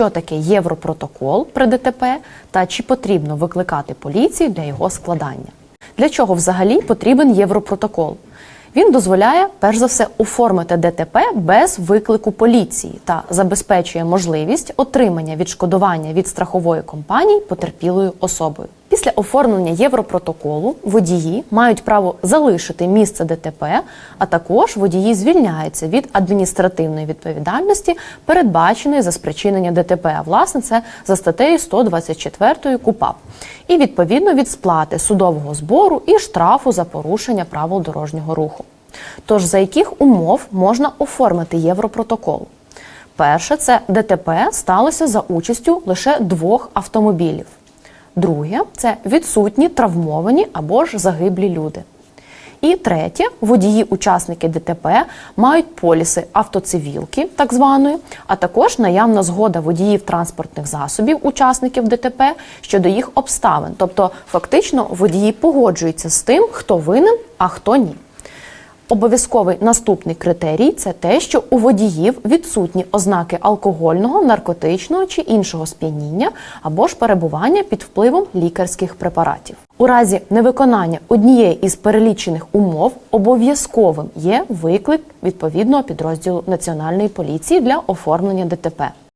що таке Європротокол при ДТП та чи потрібно викликати поліцію для його складання. Для чого взагалі потрібен Європротокол? Він дозволяє, перш за все, оформити ДТП без виклику поліції та забезпечує можливість отримання відшкодування від страхової компанії потерпілою особою. Після оформлення Європротоколу водії мають право залишити місце ДТП, а також водії звільняються від адміністративної відповідальності, передбаченої за спричинення ДТП. А власне це за статтею 124 КУПАП, і відповідно від сплати судового збору і штрафу за порушення правил дорожнього руху. Тож за яких умов можна оформити Європротокол? Перше, це ДТП сталося за участю лише двох автомобілів. Друге це відсутні травмовані або ж загиблі люди. І третє, водії-учасники ДТП мають поліси автоцивілки, так званої, а також наявна згода водіїв транспортних засобів, учасників ДТП щодо їх обставин. Тобто, фактично, водії погоджуються з тим, хто винен, а хто ні. Обов'язковий наступний критерій це те, що у водіїв відсутні ознаки алкогольного, наркотичного чи іншого сп'яніння або ж перебування під впливом лікарських препаратів. У разі невиконання однієї із перелічених умов обов'язковим є виклик відповідного підрозділу національної поліції для оформлення ДТП.